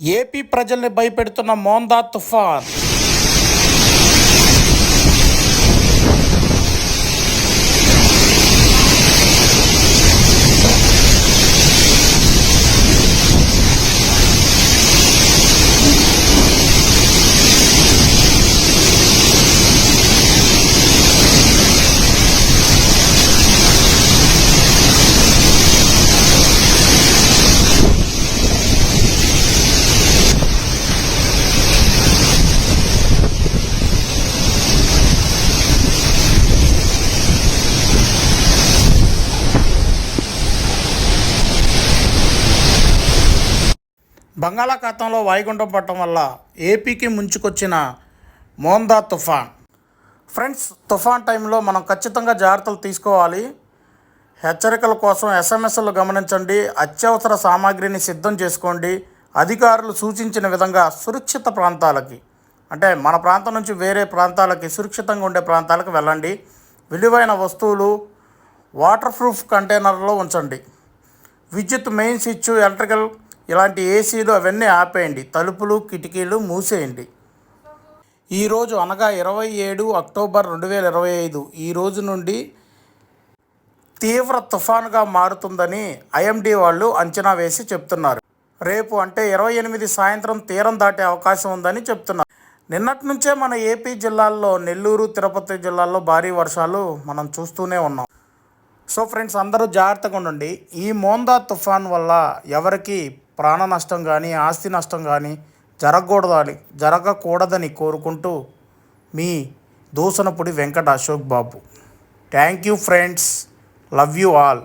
AP ప్రజల్ని భయపెడుతున్న మోందా తుఫాన్. బంగాళాఖాతంలో వాయుగుండం పడటం వల్ల ఏపీకి ముంచుకొచ్చిన మోందా తుఫాన్. ఫ్రెండ్స్ తుఫాన్ టైంలో మనం ఖచ్చితంగా జాగ్రత్తలు తీసుకోవాలి. హెచ్చరికల కోసం ఎస్ఎంఎస్లు గమనించండి. అత్యవసర సామాగ్రిని సిద్ధం చేసుకోండి. అధికారులు సూచించిన విధంగా సురక్షిత ప్రాంతాలకి అంటే మన ప్రాంతం నుంచి వేరే ప్రాంతాలకి సురక్షితంగా ఉండే ప్రాంతాలకు వెళ్ళండి. విలువైన వస్తువులు వాటర్ ప్రూఫ్ కంటైనర్లో ఉంచండి. విద్యుత్ మెయిన్ స్విచ్ ఎలక్ట్రికల్ ఇలాంటి ఏసీలు అవన్నీ ఆపేయండి. తలుపులు కిటికీలు మూసేయండి. ఈరోజు అనగా ఇరవై ఏడు అక్టోబర్ రెండు వేల ఇరవై ఐదు. ఈ రోజు నుండి తీవ్ర తుఫాన్గా మారుతుందని ఐఎండీ వాళ్ళు అంచనా వేసి చెప్తున్నారు. రేపు అంటే ఇరవై ఎనిమిది సాయంత్రం తీరం దాటే అవకాశం ఉందని చెప్తున్నారు. నిన్నటి నుంచే మన ఏపీ జిల్లాల్లో నెల్లూరు తిరుపతి జిల్లాల్లో భారీ వర్షాలు మనం చూస్తూనే ఉన్నాం. సో ఫ్రెండ్స్ అందరూ జాగ్రత్తగా ఉండండి. ఈ మోందా తుఫాన్ వల్ల ఎవరికి ప్రాణ నష్టం కానీ ఆస్తి నష్టం కానీ జరగకూడదని జరగకూడదని కోరుకుంటూ మీ Dusanapudi Venkata Ashok Babu. Thank you friends love you all